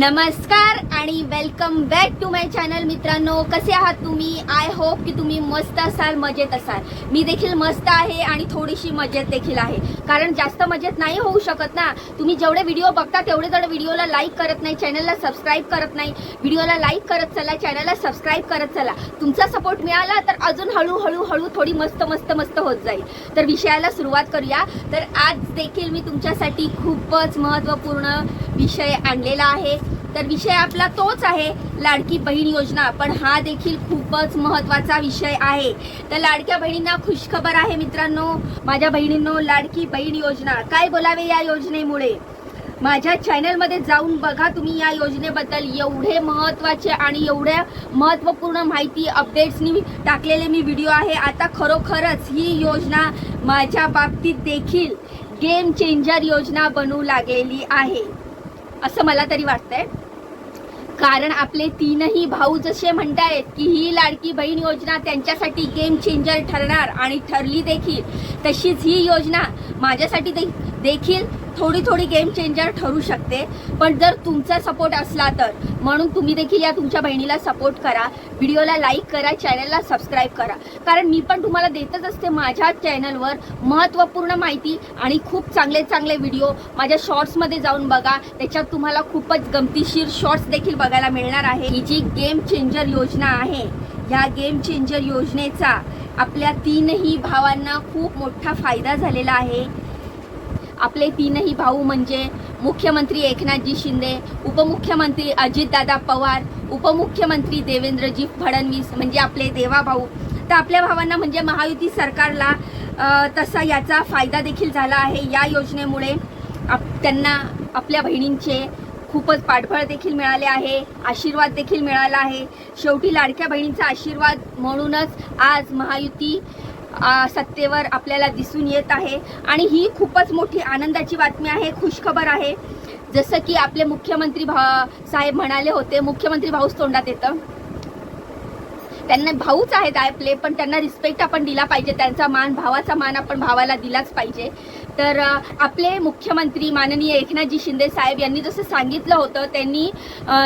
नमस्कार आणि welcome back to my channel मित्रांनो. कसे आहात तुम्ही? आय होप की तुम्ही मस्त असाल मजेत असाल. मी देखील मस्त आहे आणि थोडीशी मजेत देखील आहे. कारण जास्त मजेत नाही होऊ शकत ना. तुम्ही जेवढे व्हिडिओ बघता तेवढे जण व्हिडिओला लाईक करत नाही चॅनलला सबस्क्राईब करत नाही. व्हिडिओला लाईक करत चला चॅनलला सबस्क्राईब करत चला. तुमचा सपोर्ट मिळाला तर अजून हळूहळू हळू थोडी मस्त मस्त मस्त होत जाईल. तर विषयाला सुरुवात करूया. तर आज देखील मी तुमच्यासाठी खूपच महत्त्वपूर्ण विषय आणलेला आहे. तर विषय आपला तोच आहे लाडकी बहीण योजना. पण हा देखील खूपच महत्त्वाचा विषय आहे. तर लाडक्या बहिणींना खुशखबर आहे मित्रांनो माझ्या बहिणींनो लाडकी बहीण योजना. काय बोलावे या योजनेमुळे? माझ्या चॅनलमध्ये जाऊन बघा तुम्ही या योजनेबद्दल. एवढे महत्त्वाचे आणि एवढ्या महत्त्वपूर्ण माहिती अपडेट्सनी टाकलेले मी व्हिडिओ आहे. आता खरोखरच ही योजना माझ्या बाबतीत देखील गेम चेंजर योजना बनू लागलेली आहे. असं मला तरी वाटतंय. कारण आपले तीनही भाऊ जसे म्हणतायत की ही लाडकी बहीण योजना त्यांच्यासाठी गेम चेंजर ठरणार आणि ठरली देखील तशीच ही योजना माझ्यासाठी देखील देखील थोडी थोडी गेम चेंजर ठरू शकते. पण जर तुमचा सपोर्ट असला तर म्हणून तुम्ही देखील या तुमच्या बहिणीला सपोर्ट करा. व्हिडिओला लाईक करा चॅनलला सबस्क्राईब करा. कारण मी पण तुम्हाला देतच असते माझ्या चॅनलवर महत्त्वपूर्ण माहिती आणि खूप चांगले चांगले व्हिडिओ माझ्या शॉर्ट्समध्ये जाऊन बघा. त्याच्यात तुम्हाला खूपच गमतीशीर शॉर्ट्स देखील बघायला मिळणार आहे. ही जी गेम चेंजर योजना आहे ह्या गेम चेंजर योजनेचा आपल्या तीनही भावांना खूप मोठा फायदा झालेला आहे. आपले तीनही भाऊ म्हणजे मुख्यमंत्री एकनाथजी शिंदे उपमुख्यमंत्री अजितदादा पवार उपमुख्यमंत्री देवेंद्रजी फडणवीस म्हणजे आपले देवा भाऊ. तर आपल्या भावांना म्हणजे महायुती सरकारला तसा याचा फायदा देखील झाला आहे. या योजनेमुळे आप त्यांना आपल्या बहिणींचे खूपच पाठबळ देखील मिळाले आहे आशीर्वाद देखील मिळाला आहे. शेवटी लाडक्या बहिणींचा आशीर्वाद म्हणूनच आज महायुती सत्तेवर आपल्याला दिसून येत आहे. आणि ही खूपच मोठी आनंदाची बातमी आहे खुशखबर आहे. जसं की आपले मुख्यमंत्री भा साहेब म्हणाले होते मुख्यमंत्री भाऊस तोंडात येतं. त्यांना भाऊच आहेत आपले पण त्यांना रिस्पेक्ट आपण दिला पाहिजे. त्यांचा मान भावाचा मान आपण भावाला दिलाच पाहिजे. तर आपले मुख्यमंत्री माननीय एकनाथजी शिंदे साहेब यांनी जसं सांगितलं होतं त्यांनी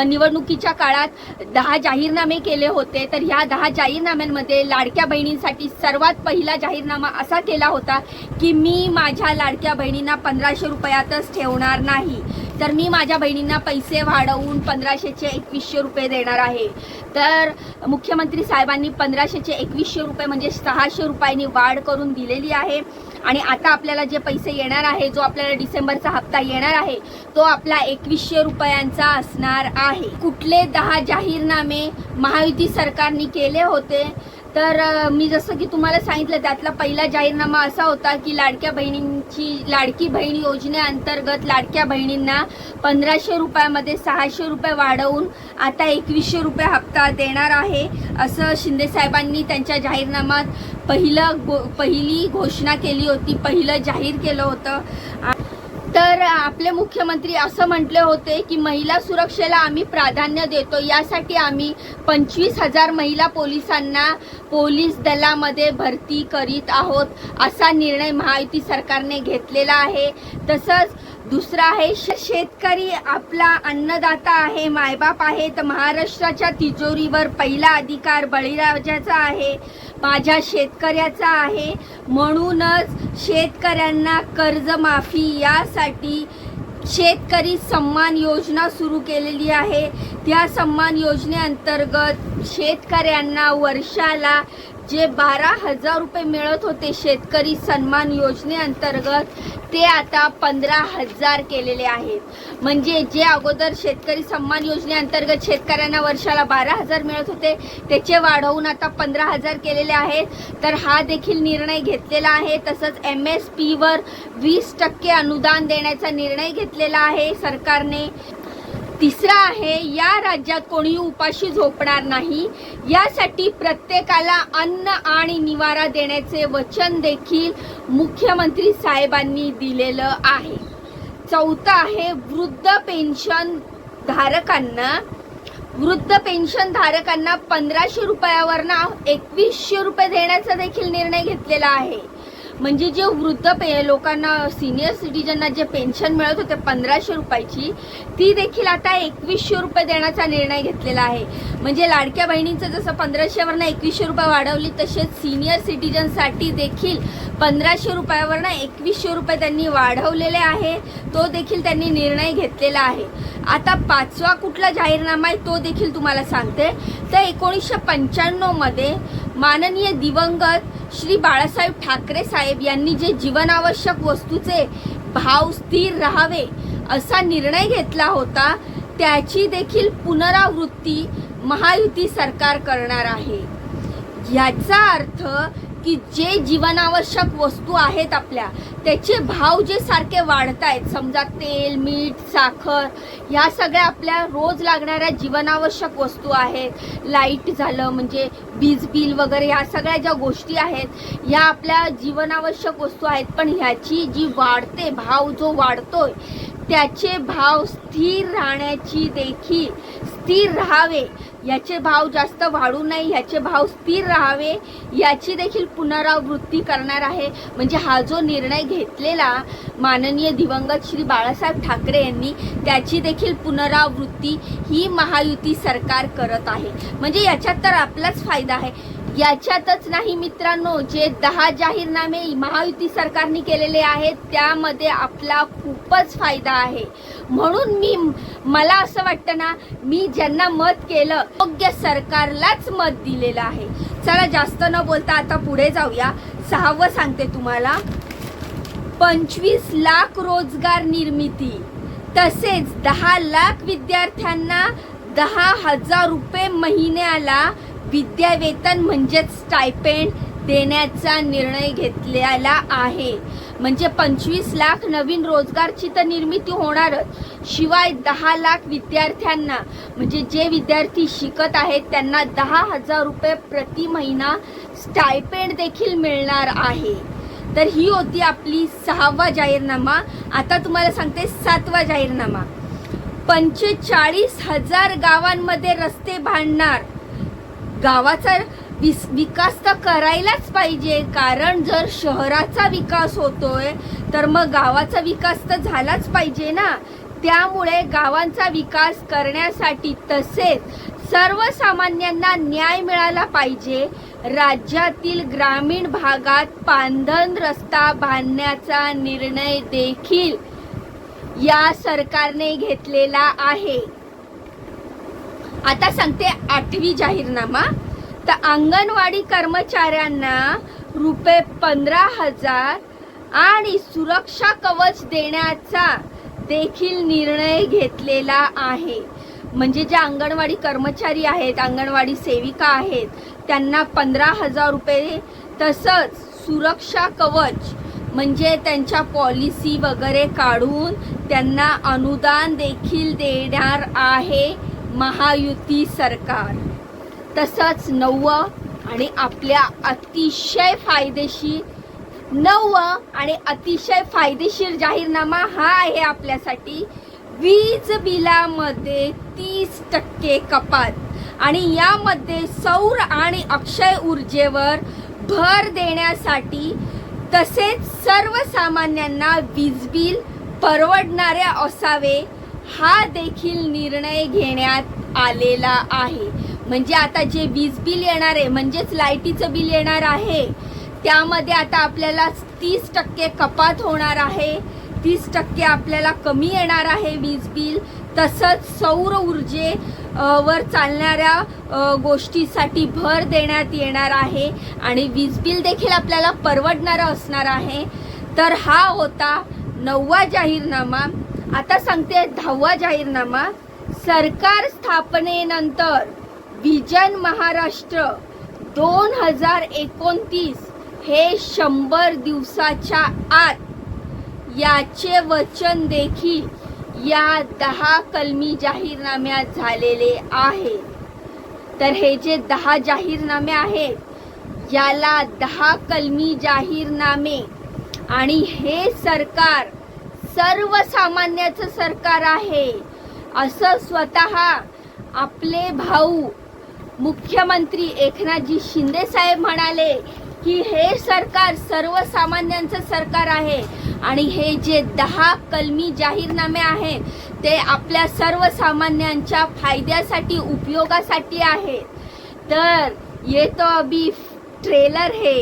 निवडणुकीच्या काळात दहा जाहीरनामे केले होते. तर ह्या दहा जाहीरनाम्यांमध्ये लाडक्या बहिणींसाठी सर्वात पहिला जाहीरनामा असा केला होता की मी माझ्या लाडक्या बहिणींना पंधराशे रुपयातच ठेवणार नाही. तर मी माझ्या बहिणींना पैसे वाढवून पंधराशेचे एकवीसशे रुपये देणार आहे. तर मुख्यमंत्री साहेबांनी पंधराशेचे एकवीसशे रुपये म्हणजे सहाशे रुपयांनी वाढ करून दिलेली आहे. आणि आता आपल्याला जे पैसे येणार आहे जो आपल्याला डिसेंबरचा हप्ता येणार आहे तो आपला एकवीसशे रुपयांचा असणार आहे. कुठले दहा जाहीरनामे महायुती सरकारने केले होते तर मी जसं की तुम्हाला सांगितलं त्यातला पहिला जाहीरनामा असा होता की लाडक्या बहिणींची लाडकी बहीण योजनेअंतर्गत लाडक्या बहिणींना पंधराशे रुपयामध्ये सहाशे रुपये वाढवून आता एकवीसशे रुपये हप्ता देणार आहे असं शिंदेसाहेबांनी त्यांच्या जाहीरनामात पहिलं गो पहिली घोषणा केली होती पहिलं जाहीर केलं होतं. तर आपले मुख्यमंत्री असं म्हटले होते की महिला सुरक्षेला आम्ही प्राधान्य देतो. यासाठी आम्ही पंचवीस हजार महिला पोलिसांना पोलीस दलामध्ये भरती करीत आहोत असा निर्णय महायुती सरकारने घेतलेला आहे. तसंच दुसरा आहे श- शेतकरी आपला अन्नदाता आहे मायबाप आहे. तर महाराष्ट्राच्या तिजोरीवर पहिला अधिकार बळीराजाचा आहे माझ्या शेतकऱ्याचा आहे. म्हणूनच शेतकऱ्यांना कर्जमाफी यासाठी शेतकरी सन्मान योजना सुरू केलेली आहे. त्या सन्मान योजनेअंतर्गत शेतकऱ्यांना वर्षाला जे बारा हजार रुपये मिळत होते शेतकरी सन्मान योजनेअंतर्गत ते आता पंधरा हजार केलेले आहेत. म्हणजे जे अगोदर शेतकरी सन्मान योजनेअंतर्गत शेतकऱ्यांना वर्षाला बारा हजार मिळत होते त्याचे वाढवून आता पंधरा हजार केलेले आहेत. तर हा देखील निर्णय घेतलेला आहे. तसंच एम एस पीवर वीस टक्के अनुदान देण्याचा निर्णय घेतलेला आहे सरकारने. तिसरा आहे या राज्यात कोणी उपाशी झोपणार नाही. यासाठी प्रत्येकाला अन्न आणि निवारा देण्याचे वचन देखील मुख्यमंत्री साहेबांनी दिलेलं आहे. चौथं आहे वृद्ध पेन्शन धारकांना. वृद्ध पेन्शन धारकांना पंधराशे रुपयावरनं एकवीसशे रुपये देण्याचा देखील निर्णय घेतलेला आहे. म्हणजे जे वृद्ध पे लोकांना सिनियर सिटीजनना जे पेन्शन मिळत होते पंधराशे रुपयाची ती देखील आता एकवीसशे रुपये देण्याचा निर्णय घेतलेला आहे. म्हणजे लाडक्या बहिणींचं जसं पंधराशेवरनं एकवीसशे रुपये वाढवली तसेच सिनियर सिटीजनसाठी देखील पंधराशे रुपयावरनं एकवीसशे रुपये त्यांनी वाढवलेले आहे. तो देखील त्यांनी निर्णय घेतलेला आहे. आता पाचवा कुठला जाहीरनामा आहे तो देखील तुम्हाला सांगते. तर एकोणीसशे पंच्याण्णवमध्ये माननीय दिवंगत श्री बाळासाहेब ठाकरे साहेब यांनी जे जीवनावश्यक वस्तूचे भाव स्थिर राहावे असा निर्णय घेतला होता त्याची देखील पुनरावृत्ती महायुती सरकार करणार आहे. याचा अर्थ की जे जीवनावश्यक वस्तू आहेत आपल्या त्याचे भाव जे सारखे वाढत आहेत समजा तेल मीठ साखर ह्या सगळ्या आपल्या रोज लागणाऱ्या जीवनावश्यक वस्तू आहेत. लाइट झालं म्हणजे वीज बिल वगैरे ह्या सगळ्या ज्या गोष्टी आहेत ह्या आपल्या जीवनावश्यक वस्तू आहेत. पण ह्याची जी वाढते भाव जो वाढतोय त्याचे भाव स्थिर राहण्याची देखील स्थिर राहावे याचे भाव जास्त वाढू नये याचे भाव स्थिर राहावे याची देखील पुनरावृत्ती करणार आहे. म्हणजे हा जो निर्णय घेतलेला माननीय दिवंगत श्री बाळासाहेब ठाकरे यांनी त्याची देखील पुनरावृत्ती ही महायुती सरकार करत आहे. म्हणजे याच्यात तर आपलाच फायदा आहे. याच्यातच नाही मित्रांनो जे दहा जाहीरनामे महायुती सरकारने केलेले आहेत त्यामध्ये आपला खूपच फायदा आहे. म्हणून मी मला असं वाटतं ना मी ज्यांना मत केलं योग्य सरकारलाच मत दिलेलं आहे. चला जास्त न बोलता आता पुढे जाऊया. सहावं सांगते तुम्हाला. पंचवीस लाख रोजगार निर्मिती. तसेच दहा लाख विद्यार्थ्यांना दहा हजार रुपये महिन्याला विद्यावेतन म्हणजेच स्टायपेंड देण्याचा निर्णय घेतलेला आहे. म्हणजे पंचवीस लाख नवीन रोजगारची तर निर्मिती होणारच. शिवाय दहा लाख विद्यार्थ्यांना म्हणजे जे विद्यार्थी शिकत आहेत त्यांना दहा हजार रुपये प्रति महिना स्टायपेंड देखील मिळणार आहे. तर ही होती आपली सहावा जाहीरनामा. आता तुम्हाला सांगते सातवा जाहीरनामा. पंचेचाळीस हजार गावांमध्ये रस्ते बांधणार गावाचा विस विकास तर करायलाच पाहिजे. कारण जर शहराचा विकास होतोय तर मग गावाचा विकास तर झालाच पाहिजे ना. त्यामुळे गावांचा विकास करण्यासाठी तसेच सर्वसामान्यांना न्याय मिळाला पाहिजे. राज्यातील ग्रामीण भागात पांधन रस्ता बांधण्याचा निर्णय देखील या सरकारने घेतलेला आहे. आता सांगते आठवी जाहीरनामा. तर अंगणवाडी कर्मचाऱ्यांना रुपये पंधरा हजार आणि सुरक्षा कवच देण्याचा देखील निर्णय घेतलेला आहे. म्हणजे ज्या अंगणवाडी कर्मचारी आहेत अंगणवाडी सेविका आहेत त्यांना पंधरा हजार रुपये तसंच सुरक्षा कवच म्हणजे त्यांच्या पॉलिसी वगैरे काढून त्यांना अनुदान देखील देणार आहे. महायुती सरकार. तसंच नववं आणि आपल्या अतिशय फायदेशीर नववं आणि अतिशय फायदेशीर जाहीरनामा हा आहे आपल्यासाठी. वीज बिलामध्ये तीस टक्के कपात आणि यामध्ये सौर आणि अक्षय ऊर्जेवर भर देण्यासाठी तसेच सर्वसामान्यांना वीज बिल परवडणारे असावे. हा देखील निर्णय घेण्यात आलेला आहे. म्हणजे आता जे वीज बिल येणार आहे म्हणजेच लाईटीचं बिल येणार आहे त्यामध्ये आता आपल्याला तीस टक्के कपात होणार आहे. तीस टक्के आपल्याला कमी येणार आहे वीज बिल. तसंच सौर ऊर्जे वर चालणाऱ्या गोष्टीसाठी भर देण्यात येणार आहे आणि वीज बिल देखील आपल्याला परवडणारं असणार आहे. तर हा होता नववा जाहीरनामा. आता सांगते दहावा जाहीरनामा. सरकार स्थापनेनंतर विजन महाराष्ट्र दोन हजार एकोणतीस हे शंभर दिवसाच्या आत याचे वचन देखील या दहा कलमी जाहीरनाम्यात झालेले आहे. तर हे जे दहा जाहीरनामे आहेत याला दहा कलमी जाहीरनामे आणि हे सरकार सर्वसामान्याचं सरकार आहे. असं स्वतः आपले भाऊ मुख्यमंत्री एकनाथजी शिंदे साहेब म्हणाले की हे सरकार सर्वसामान्यांचं सरकार आहे. आणि हे जे दहा कलमी जाहीरनामे आहेत ते आपल्या सर्वसामान्यांच्या फायद्यासाठी उपयोगासाठी आहेत. तर ये तो अभी ट्रेलर है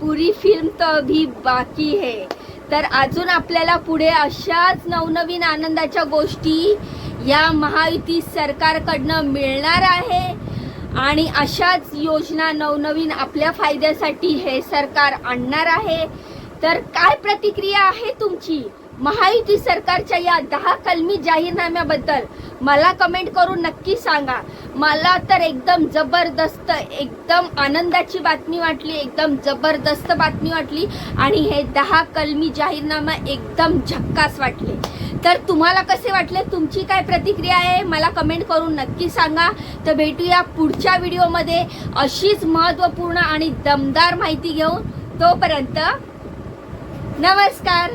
पुरी फिल्म तो अभी बाकी है. तर अजून आपल्याला पुढे अशाच नवनवीन आनंदाच्या गोष्टी या महायुती सरकारकडनं मिळणार आहे. आणि अशाच योजना नवनवीन आपल्या फायद्यासाठी हे सरकार आणणार आहे. तर काय प्रतिक्रिया आहे तुमची? महायुती सरकारच्या या दहा कलमी जाहीरनाम्याबद्दल मला कमेंट करून नक्की सांगा. मला तर एकदम जबरदस्त एकदम आनंदाची बातमी वाटली एकदम जबरदस्त बातमी वाटली आणि हे दहा कलमी जाहीरनामा एकदम झक्कास वाटले. तर तुम्हाला कसे वाटले? तुमची काय प्रतिक्रिया आहे? मला कमेंट करून नक्की सांगा. तर भेटूया पुढच्या व्हिडिओमध्ये. अशीच महत्त्वपूर्ण आणि दमदार माहिती घेऊन तोपर्यंत नमस्कार.